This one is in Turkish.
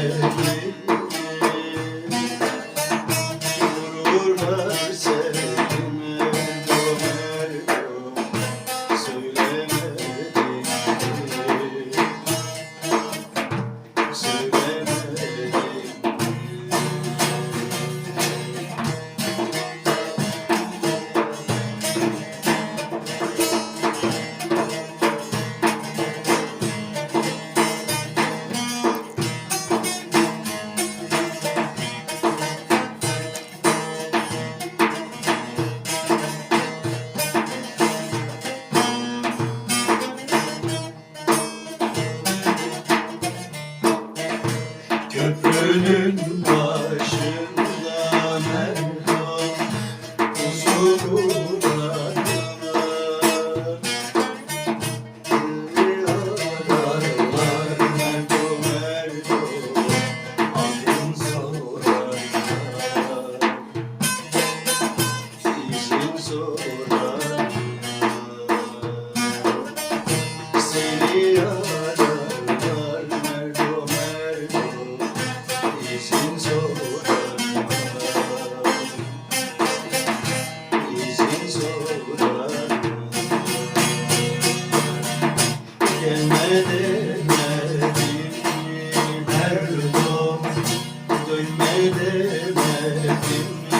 Hallelujah. Friends Dönme demedim, dönme demedim